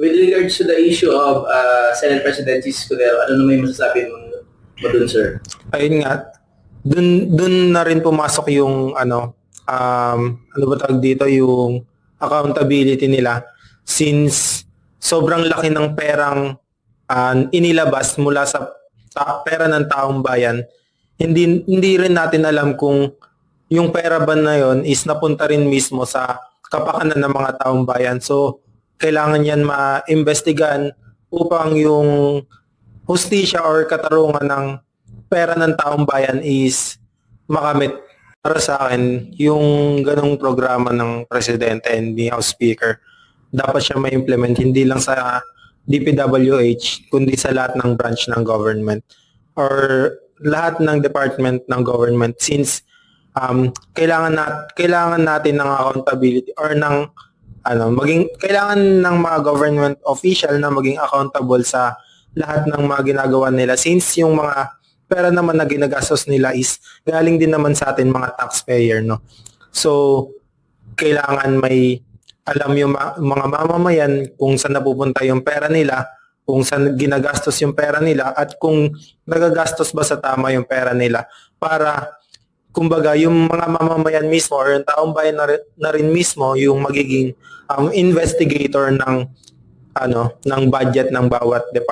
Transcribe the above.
With regards to the issue of uh, Senate President Escudero, ano naman yung masasabi mo, mo dun, sir? ayun nga, dun, dun na rin pumasok yung ano, um, ano ba tawag dito, yung accountability nila since sobrang laki ng perang ah, inilabas mula sa ta- pera ng taong bayan, hindi hindi rin natin alam kung yung pera ba na yon is napunta rin mismo sa kapakanan ng mga taong bayan. So, kailangan yan ma-investigan upang yung hustisya or katarungan ng pera ng taong bayan is makamit para sa akin yung ganong programa ng presidente and ni House Speaker. Dapat siya ma-implement hindi lang sa DPWH kundi sa lahat ng branch ng government or lahat ng department ng government since um, kailangan nat kailangan natin ng accountability or ng ano maging kailangan ng mga government official na maging accountable sa lahat ng mga ginagawa nila since yung mga pera naman na ginagastos nila is galing din naman sa atin mga taxpayer no? So kailangan may alam yung ma- mga mamamayan kung saan napupunta yung pera nila kung saan ginagastos yung pera nila at kung nagagastos ba sa tama yung pera nila para kumbaga yung mga mamamayan mismo or yung taong bayan na na rin mismo yung magiging um, investigator ng ano ng budget ng bawat department